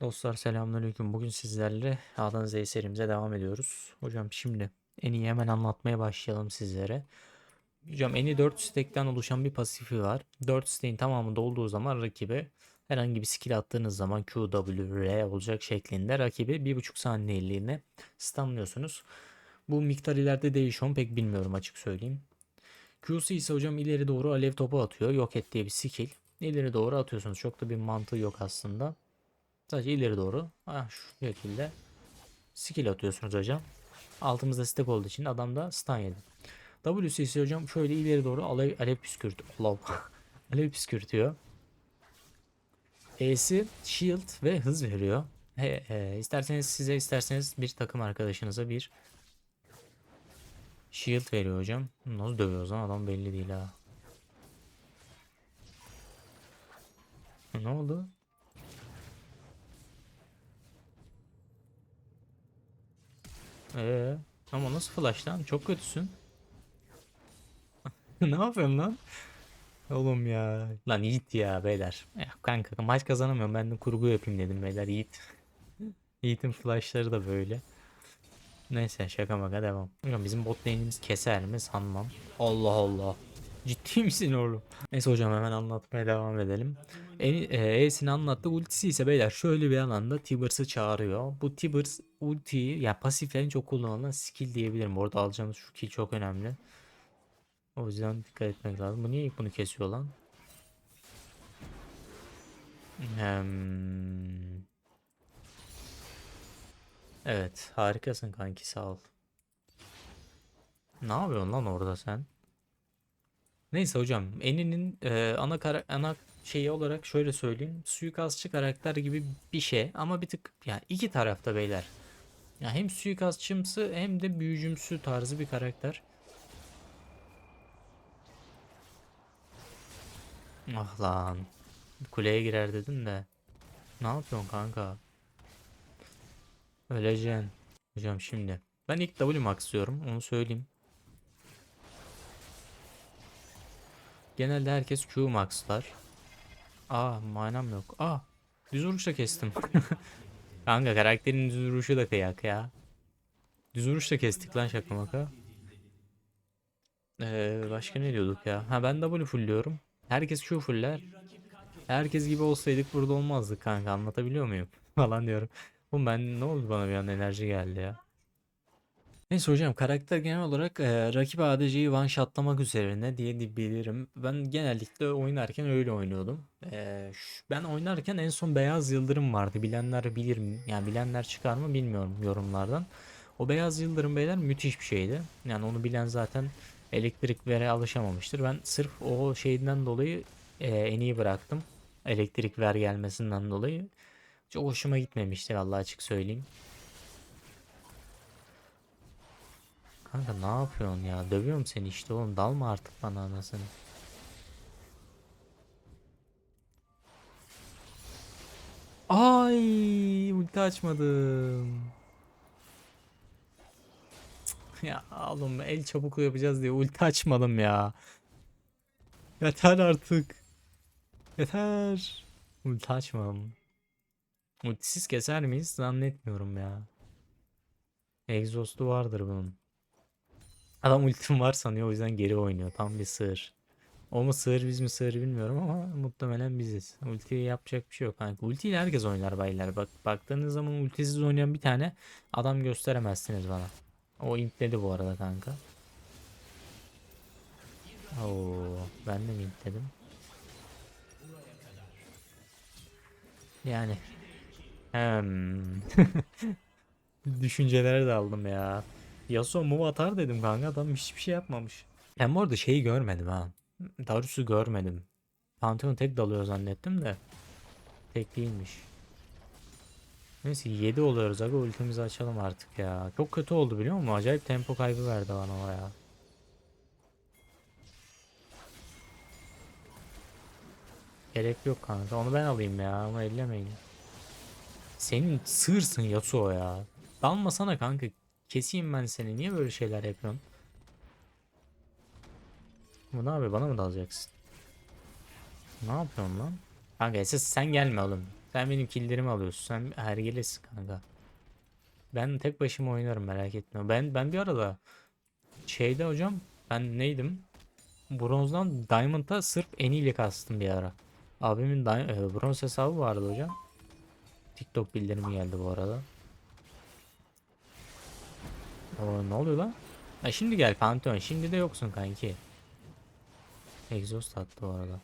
Dostlar selamünaleyküm. Bugün sizlerle A'dan Z'ye serimize devam ediyoruz. Hocam şimdi en iyi hemen anlatmaya başlayalım sizlere. Hocam eni 4 stack'ten oluşan bir pasifi var. 4 stack'in tamamı dolduğu zaman rakibe herhangi bir skill attığınız zaman Q, W, R olacak şeklinde rakibi 1.5 saniyeliğine stunlıyorsunuz. Bu miktar ileride değişiyor pek bilmiyorum açık söyleyeyim. Q'su ise hocam ileri doğru alev topu atıyor. Yok et diye bir skill. İleri doğru atıyorsunuz. Çok da bir mantığı yok aslında. Sadece ileri doğru. Ah, şu şekilde skill atıyorsunuz hocam. Altımızda stack olduğu için adam da stun yedi. WCC hocam şöyle ileri doğru alev, alev püskürt. Alev, alev püskürtüyor. E'si shield ve hız veriyor. He, he, isterseniz size isterseniz bir takım arkadaşınıza bir shield veriyor hocam. Nasıl dövüyor o zaman adam belli değil ha. Ne oldu? Ee, ama nasıl flash lan? Çok kötüsün. ne yapıyorsun lan? Oğlum ya. Lan Yiğit ya beyler. Ya kanka maç kazanamıyorum. Ben de kurgu yapayım dedim beyler. Yiğit. Yiğit'in flashları da böyle. Neyse şaka maka devam. Bizim bot lane'imiz keser mi sanmam. Allah Allah. Ciddi misin oğlum? Neyse hocam hemen anlatmaya devam edelim. En, e, E'sini anlattı. Ultisi ise beyler şöyle bir alanda Tibers'ı çağırıyor. Bu Tibers ultiyi ya pasiflerin çok kullanılan skill diyebilirim. Orada alacağımız şu kill çok önemli. O yüzden dikkat etmek lazım. Bu niye ilk bunu kesiyor lan? Hmm. Evet harikasın kanki sağ ol. Ne yapıyorsun lan orada sen? Neyse hocam Eni'nin e, ana kara, ana şeyi olarak şöyle söyleyeyim. Suikastçı karakter gibi bir şey ama bir tık ya iki tarafta beyler. Ya hem suikastçımsı hem de büyücümsü tarzı bir karakter. Ah lan. Kuleye girer dedim de. Ne yapıyorsun kanka? Öleceksin. Hocam şimdi. Ben ilk W maxlıyorum onu söyleyeyim. Genelde herkes Q maxlar. Aa manam yok. Aa düz vuruşla kestim. Kanka karakterin düz vuruşu da kıyak ya. Düz vuruşla kestik lan şaka maka. Ee, başka ne diyorduk ya? Ha ben W fullliyorum. Herkes Q fuller. Herkes gibi olsaydık burada olmazdık kanka anlatabiliyor muyum? Falan diyorum. Oğlum ben ne oldu bana bir an enerji geldi ya. Neyse hocam karakter genel olarak e, rakip ADC'yi one shotlamak üzerine diyebilirim. Ben genellikle oynarken öyle oynuyordum. E, ş- ben oynarken en son Beyaz Yıldırım vardı. Bilenler bilir mi? Yani bilenler çıkar mı bilmiyorum yorumlardan. O Beyaz Yıldırım beyler müthiş bir şeydi. Yani onu bilen zaten elektrik alışamamıştır. Ben sırf o şeyden dolayı e, en iyi bıraktım. Elektrik ver gelmesinden dolayı. Çok hoşuma gitmemişti vallahi açık söyleyeyim. Kanka ne yapıyorsun ya? Dövüyorum seni işte oğlum. Dalma artık bana anasını. Ay ulti açmadım. Ya oğlum el çabuk yapacağız diye ulti açmadım ya. Yeter artık. Yeter. Ulti açmadım. Ultisiz keser miyiz? Zannetmiyorum ya. Egzostu vardır bunun. Adam ultim var sanıyor o yüzden geri oynuyor. Tam bir sığır. O mu sığır biz mi sığır bilmiyorum ama muhtemelen biziz. Ultiye yapacak bir şey yok kanka. Ultiyle herkes oynar baylar. Bak baktığınız zaman ultisiz oynayan bir tane adam gösteremezsiniz bana. O intledi bu arada kanka. Oo, ben de mi? Yani. Hem. Düşüncelere daldım ya. Yasuo move atar dedim kanka adam hiçbir şey yapmamış. Ben bu arada şeyi görmedim ha. Darius'u görmedim. Pantheon tek dalıyor zannettim de. Tek değilmiş. Neyse 7 oluyoruz aga ultimizi açalım artık ya. Çok kötü oldu biliyor musun? Acayip tempo kaybı verdi bana o ya. Gerek yok kanka onu ben alayım ya ama ellemeyin. Senin sığırsın Yasuo ya. Dalmasana kanka. Keseyim ben seni. Niye böyle şeyler yapıyorsun? Bu ne abi bana mı dalacaksın? Ne yapıyorsun lan? Kanka esas sen gelme oğlum. Sen benim killerimi alıyorsun. Sen hergelesin kanka. Ben tek başıma oynarım merak etme. Ben ben bir arada şeyde hocam ben neydim? Bronzdan Diamond'a sırf eniyle kastım bir ara. Abimin e, bronz hesabı vardı hocam. TikTok bildirimi geldi bu arada. Oo, ne oluyor lan? Ha, şimdi gel Pantheon. Şimdi de yoksun kanki. Exhaust attı bu arada.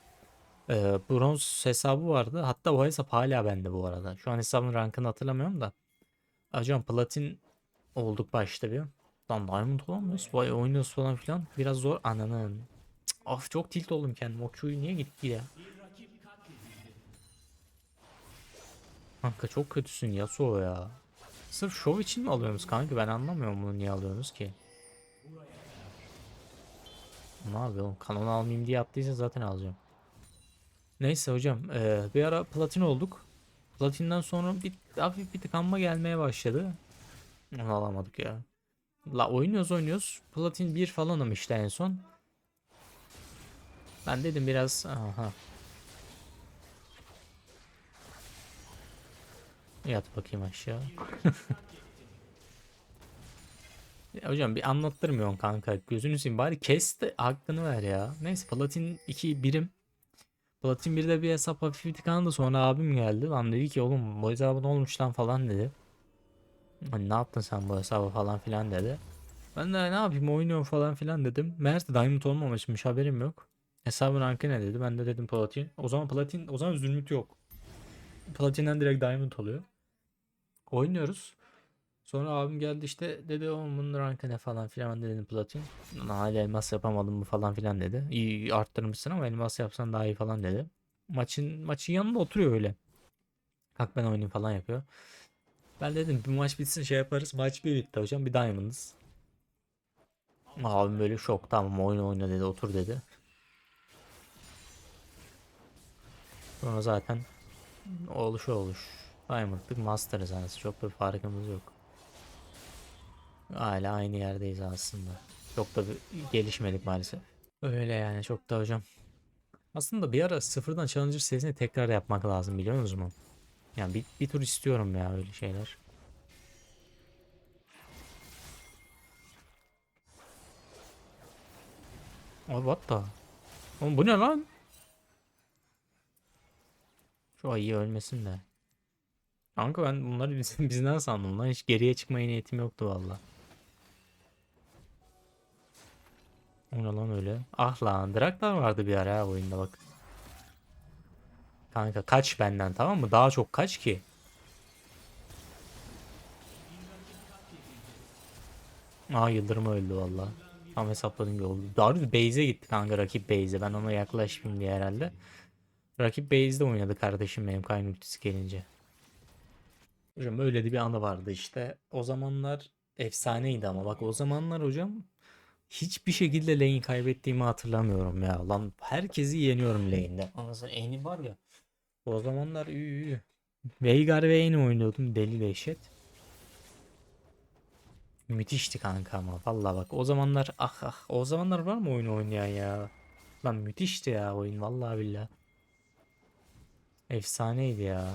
Ee, bronz hesabı vardı. Hatta o hesap hala bende bu arada. Şu an hesabın rankını hatırlamıyorum da. Hocam platin olduk başta bir. Lan diamond olan mıyız? Vay oynuyoruz falan filan. Biraz zor. Ananın. Of çok tilt oldum kendim. O Q'yu niye gitti ya? Kanka çok kötüsün Yasuo ya. Sırf şov için mi alıyorsunuz kanka? Ben anlamıyorum bunu niye alıyorsunuz ki? Ne yapıyor oğlum? Kanon almayayım diye attıysa zaten alacağım. Neyse hocam. eee, bir ara platin olduk. Platinden sonra bir hafif bir tıkanma gelmeye başladı. Onu alamadık ya. La oynuyoruz oynuyoruz. Platin 1 falanım işte en son. Ben dedim biraz aha. Yat bakayım aşağı. Ya hocam bir anlattırmıyorsun kanka. Gözünü seveyim bari kes de hakkını ver ya. Neyse Platin 2 birim. Platin 1'de bir hesap hafif tıkandı sonra abim geldi. Lan dedi ki oğlum bu hesabı ne olmuş lan falan dedi. Hani ne yaptın sen bu hesabı falan filan dedi. Ben de ne yapayım oynuyorum falan filan dedim. Meğerse Diamond olmamışmış haberim yok. Hesabın rankı ne dedi. Ben de dedim Platin. O zaman Platin o zaman zümrüt yok. Platin'den direkt Diamond oluyor. Oynuyoruz. Sonra abim geldi işte dedi oğlum bunun rankı ne falan filan dedim platin. Hala elmas yapamadım mı falan filan dedi. İyi arttırmışsın ama elmas yapsan daha iyi falan dedi. Maçın maçın yanında oturuyor öyle. Kalk ben oynayayım falan yapıyor. Ben dedim bir maç bitsin şey yaparız. Maç bir bitti hocam bir diamond'ız. Abim böyle şok tamam oyun oyna dedi otur dedi. Sonra zaten oluş oluş. Diamond'lık master'ız anası çok bir farkımız yok. Hala aynı yerdeyiz aslında. Çok da gelişmedik maalesef. Öyle yani çok da hocam. Aslında bir ara sıfırdan Challenger serisini tekrar yapmak lazım biliyor musunuz mu? Yani bir, bir tur istiyorum ya öyle şeyler. Ay what the? Oğlum bu ne lan? Şu ayı ölmesin de. Kanka ben bunları biz- bizden sandım lan. Hiç geriye çıkmaya niyetim yoktu valla. O lan öyle? Ah lan Draktar vardı bir ara ha oyunda bak. Kanka kaç benden tamam mı? Daha çok kaç ki? Aa Yıldırım öldü valla. Tam hesapladım gibi oldu. Darius base'e gitti kanka rakip base'e. Ben ona yaklaşmayayım diye herhalde. Rakip base'de oynadı kardeşim benim kayn ultisi gelince. Hocam öyle de bir anı vardı işte. O zamanlar efsaneydi ama bak o zamanlar hocam hiçbir şekilde lane kaybettiğimi hatırlamıyorum ya. Lan herkesi yeniyorum lane'de. Anasını Eni var ya. O zamanlar üü, üü. Veigar ve Eni oynuyordum deli dehşet. Müthişti kanka ama vallahi bak o zamanlar ah ah o zamanlar var mı oyun oynayan ya? Lan müthişti ya oyun vallahi billahi. Efsaneydi ya.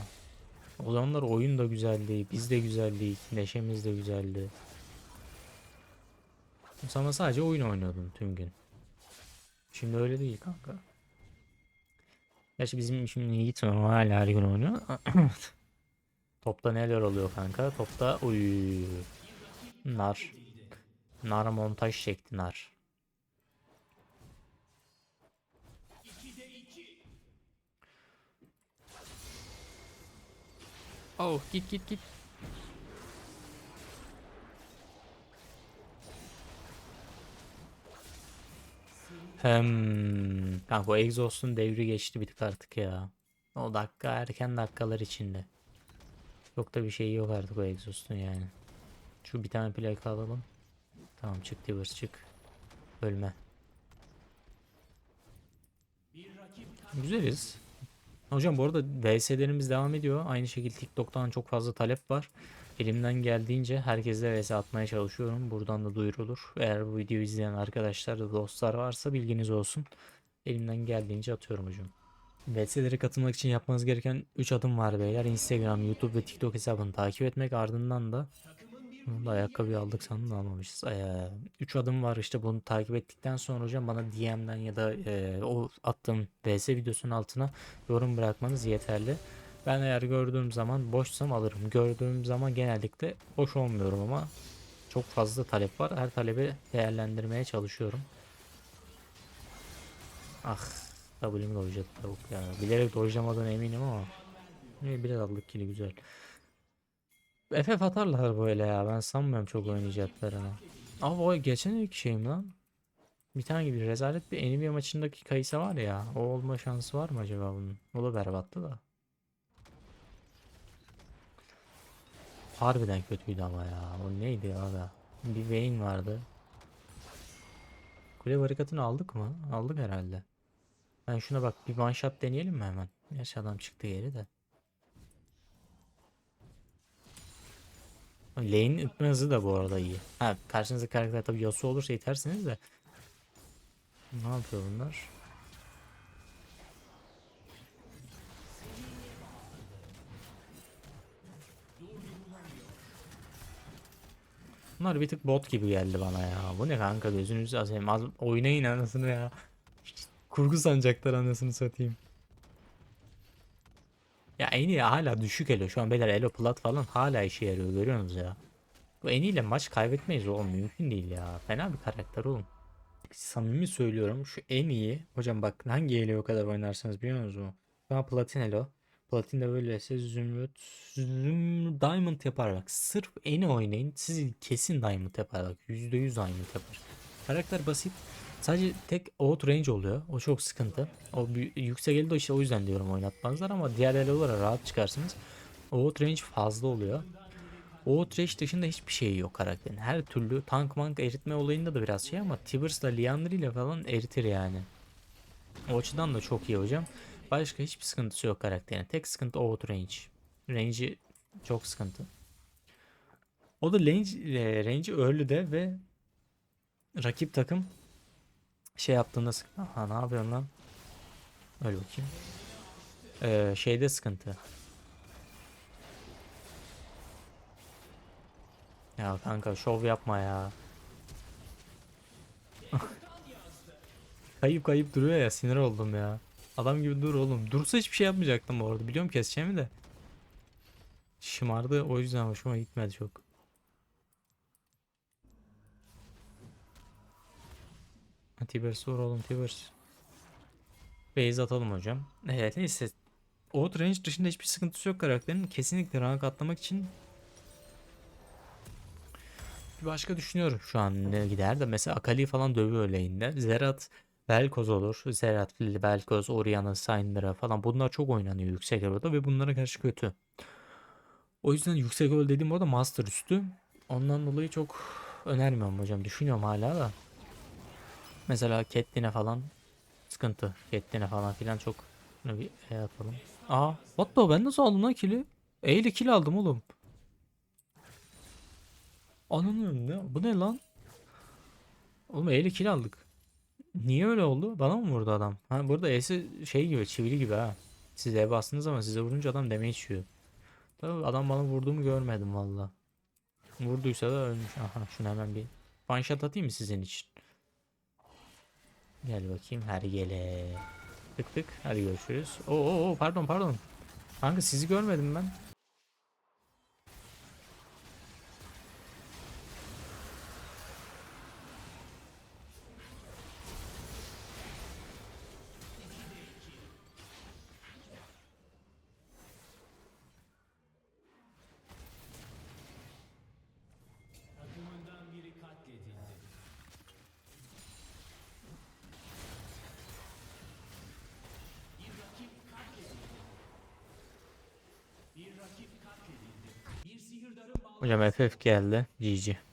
O zamanlar oyun da güzeldi, biz de güzeldik, neşemiz de güzeldi. Sana sadece oyun oynuyordum tüm gün. Şimdi öyle değil kanka. Gerçi bizim şimdi Yiğit hala her gün oynuyor. Topta neler oluyor kanka? Topta uy nar. Nar montaj çekti nar. Oh git git git. Hem kanka o egzostun devri geçti bir tık artık ya. O dakika erken dakikalar içinde. Çok da bir şey yok artık o egzostun yani. Şu bir tane plaka alalım. Tamam çık Divers çık. Ölme. Güzeliz. Hocam bu arada VS'lerimiz devam ediyor. Aynı şekilde TikTok'tan çok fazla talep var. Elimden geldiğince herkese VS atmaya çalışıyorum. Buradan da duyurulur. Eğer bu videoyu izleyen arkadaşlar da dostlar varsa bilginiz olsun. Elimden geldiğince atıyorum hocam. VS'lere katılmak için yapmanız gereken 3 adım var beyler. Instagram, YouTube ve TikTok hesabını takip etmek ardından da da ayakkabıyı aldık sandım da almamışız. 3 adım var işte bunu takip ettikten sonra hocam bana DM'den ya da e, o attığım VS videosunun altına yorum bırakmanız yeterli. Ben eğer gördüğüm zaman boşsam alırım. Gördüğüm zaman genellikle boş olmuyorum ama çok fazla talep var. Her talebi değerlendirmeye çalışıyorum. Ah W'mi dojladı tavuk ya. Bilerek dojlamadığına eminim ama. Ne biraz aldık kili güzel. FF atarlar böyle ya. Ben sanmıyorum çok oynayacaklarını. Ama o geçen ilk şeyim lan. Bir tane gibi rezalet bir Nvidia maçındaki Kayısa var ya. O olma şansı var mı acaba bunun? O da berbattı da. Harbiden kötüydü ama ya. O neydi ya da? Bir Vayne vardı. Kule barikatını aldık mı? Aldık herhalde. Ben şuna bak bir one shot deneyelim mi hemen? Gerçi adam çıktı yeri de. Lane'in itme hızı da bu arada iyi. Ha karşınızda karakter tabi Yasuo olursa itersiniz de. Ne yapıyor bunlar? Bunlar bir tık bot gibi geldi bana ya. Bu ne kanka gözünüzü azayım. Az oynayın anasını ya. Kurgu sanacaklar anasını satayım. Ya en iyi hala düşük elo. Şu an beyler elo plat falan hala işe yarıyor görüyorsunuz ya. Bu en ile maç kaybetmeyiz oğlum mümkün değil ya. Fena bir karakter oğlum. Samimi söylüyorum şu en iyi. Hocam bak hangi elo kadar oynarsanız biliyor musunuz mu? Şu platin elo. Platin de böyleyse zümrüt, züm, diamond yapar bak. Sırf eni oynayın. Siz kesin diamond yapar bak. %100 diamond yapar. Karakter basit. Sadece tek out range oluyor. O çok sıkıntı. O yüksek elde işte o yüzden diyorum oynatmazlar ama diğer elolara rahat çıkarsınız. Out range fazla oluyor. Out range dışında hiçbir şey yok karakterin. Her türlü tank mank eritme olayında da biraz şey ama Tibers'la Liandry ile falan eritir yani. O açıdan da çok iyi hocam. Başka hiçbir sıkıntısı yok karakterin. Tek sıkıntı out range. Range'i çok sıkıntı. O da range, e, range'i early'de ve rakip takım şey yaptığında sıkıntı. Aha ne yapıyorsun lan? Öyle bakayım. Ee, şeyde sıkıntı. Ya kanka şov yapma ya. kayıp kayıp duruyor ya sinir oldum ya. Adam gibi dur oğlum. Dursa hiçbir şey yapmayacaktım orada. Biliyorum keseceğimi de. Şımardı o yüzden hoşuma gitmedi çok. Tibers vur oğlum Tibers. Base atalım hocam. Evet neyse. Out range dışında hiçbir sıkıntısı yok karakterin. Kesinlikle rank atlamak için bir başka düşünüyorum şu an ne gider de mesela Akali falan dövüyor lane'de. Zerat Vel'Koz olur. Zerat, Vel'Koz, Orianna, Syndra falan bunlar çok oynanıyor yüksek elo'da ve bunlara karşı kötü. O yüzden yüksek elo dediğim orada master üstü. Ondan dolayı çok önermiyorum hocam. Düşünüyorum hala da. Mesela Catelyn'e falan sıkıntı. Catelyn'e falan filan çok Şunu bir E atalım. Aa, what the ben nasıl aldım lan kill'i? E ile aldım oğlum. Ananı ne? Bu ne lan? Oğlum E ile aldık. Niye öyle oldu? Bana mı vurdu adam? Ha burada E'si şey gibi çivili gibi ha. Siz E bastınız ama size vurunca adam damage yiyor. Tabii adam bana vurduğumu görmedim valla. Vurduysa da ölmüş. Aha şunu hemen bir one atayım mı sizin için? Gel bakayım her gele. Tık tık. Hadi görüşürüz. Oo, pardon pardon. Kanka sizi görmedim ben. Hocam FF geldi. GG.